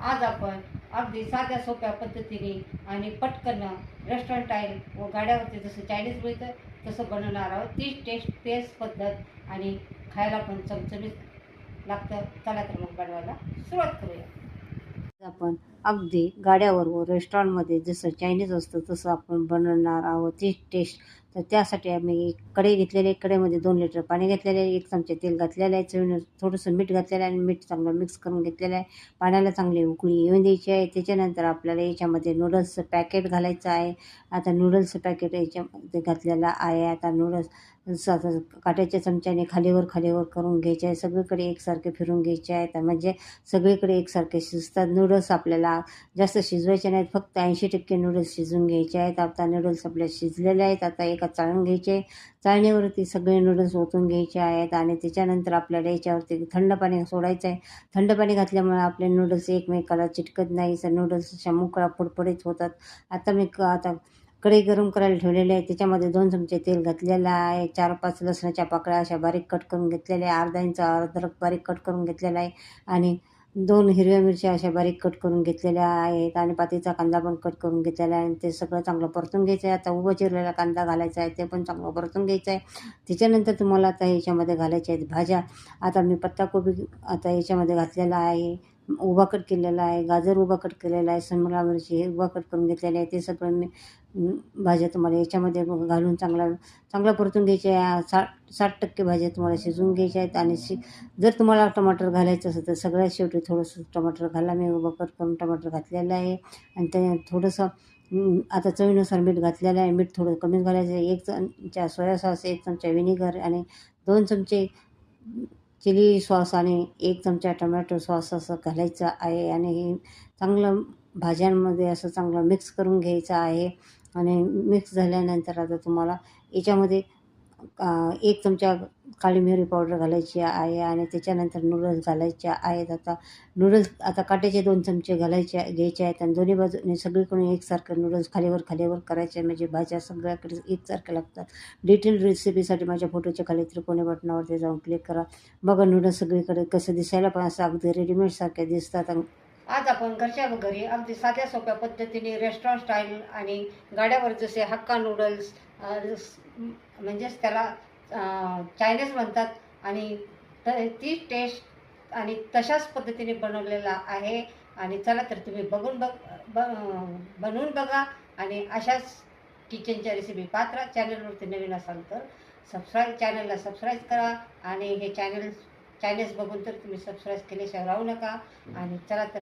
आज आपण अगदी साध्या सोप्या पद्धतीने आणि पटकन रेस्टॉरंट टाईल व गाड्यावरती जसं चायनीज मिळतं तसं बनवणार आहोत. तीच टेस्ट तेच पद्धत आणि खायला पण चमचमीत लागतं. चला तर मग बनवायला सुरुवात करूया. आपण अगदी गाड्यावर व रेस्टॉरंटमध्ये जसं चायनीज असतं तसं आपण बनवणार आहोत. तीच टेस्ट तर त्यासाठी आम्ही एक कढई घेतलेली आहे कढईमध्ये दोन लिटर पाणी घेतलेलं आहे एक चमचे तेल घातलेलं आहे चवीनं थोडंसं मीठ घातलेलं आहे आणि मीठ चांगलं मिक्स करून घेतलेलं आहे. पाण्याला चांगली उकळी येऊन द्यायची आहे. त्याच्यानंतर आपल्याला याच्यामध्ये नूडल्सचं पॅकेट घालायचं आहे. आता नूडल्सचं पॅकेट याच्यामध्ये घातलेलं आहे. आता नूडल्स आता काट्याच्या चमच्याने खालीवर खालीवर करून घ्यायचे आहे. सगळीकडे एकसारखे फिरून घ्यायचे आहेत म्हणजे सगळीकडे एकसारखे शिजतात. नूडल्स आपल्याला जास्त शिजवायचे नाहीत. फक्त ऐंशी टक्के नूडल्स शिजवून घ्यायचे आहेत. आता नूडल्स आपल्या शिजलेले आहेत. आता एक चाळून घ्यायचे. चाळणीवरती सगळे नूडल्स ओतून घ्यायचे आहेत आणि त्याच्यानंतर आपल्याला याच्यावरती थंड पाणी सोडायचं आहे थंड पाणी घातल्यामुळे आपले नूडल्स एकमेकाला चिटकत नाही. सर नूडल्स अशा मोकळा फुडफुडीत होतात. आता मी क आता कढई गरम करायला ठेवलेले आहे. त्याच्यामध्ये दोन चमचे तेल घातलेलं आहे. चार पाच लसणाच्या पाकळ्या अशा बारीक कट करून घेतलेल्या आहे. अर्धा इंच अद्रक बारीक कट करून घेतलेला आहे. आणि दोन हिरव्या मिरच्या अशा बारीक कट करून घेतलेल्या आहेत आणि पातीचा कांदा पण कट करून घेतलेला आहे. आणि ते सगळं चांगलं परतून घ्यायचं आहे. आता उभं चिरलेला कांदा घालायचा आहे. ते पण चांगलं परतून घ्यायचं आहे. त्याच्यानंतर तुम्हाला आता ह्याच्यामध्ये घालायच्या आहेत भाज्या. आता मी पत्ताकोबी आता याच्यामध्ये घातलेला आहे. उभा कट केलेला आहे गाजर उभा कट केलेला आहे शिमला मिरची हे उभा कट करून घेतलेले आहे ते सगळं मी भाज्या तुम्हाला याच्यामध्ये घालून चांगला चांगला परतून घ्यायच्या आहे साठ साठ टक्के भाज्या तुम्हाला शिजवून घ्यायच्या आहेत आणि शि जर तुम्हाला टमाटर घालायचं असेल तर सगळ्यात शेवटी थोडंसं टमाटर घाला मी उभा कट करून टमाटर घातलेलं आहे आणि ते थोडंसं आता चवीनुसार मीठ घातलेलं आहे मीठ थोडं कमी घालायचं आहे एक चमचा सोया सॉस एक चमचा विनेगर आणि दोन चमचे चिली सॉस आणि एक चमचा टमॅटो सॉस असं घालायचं आहे आणि हे चांगलं भाज्यांमध्ये असं चांगलं मिक्स करून घ्यायचं आहे. आणि मिक्स झाल्यानंतर आता तुम्हाला याच्यामध्ये एक चमचा काळी मिरी पावडर घालायची आहे आणि त्याच्यानंतर नूडल्स घालायचे आहेत. आता नूडल्स आता काट्याचे दोन चमचे घालायचे घ्यायचे आहेत आणि दोन्ही बाजूने सगळीकडून एकसारखं नूडल्स खालीवर खालीवर करायचे म्हणजे भाज्या सगळ्याकडे एकसारख्या लागतात. डिटेल रेसिपीसाठी माझ्या फोटोच्या खाली त्रिकोणी बटनावरती जाऊन क्लिक करा. बघा नूडल्स सगळीकडे कसं दिसायला पण असं अगदी रेडीमेडसारखे दिसतात. आणि आज आपण घरच्या घरी अगदी साध्या सोप्या पद्धतीने रेस्टॉरंट स्टाईल आणि गाड्यावर जसे हक्का नूडल्स म्हणजेच त्याला चायनीज म्हणतात आणि त- ती टेस्ट आणि तशाच पद्धतीने बनवलेला आहे. आणि चला तर तुम्ही बघून बघ ब- बनवून बघा. आणि अशाच किचनच्या रेसिपी पाहत राहा. चॅनलवरती नवीन असाल तर सबस्क्राईब चॅनलला सबस्क्राईब करा. आणि हे चॅनल चॅनल्स बघून तर तुम्ही सबस्क्राईब केल्याशिवाय राहू नका. आणि चला तर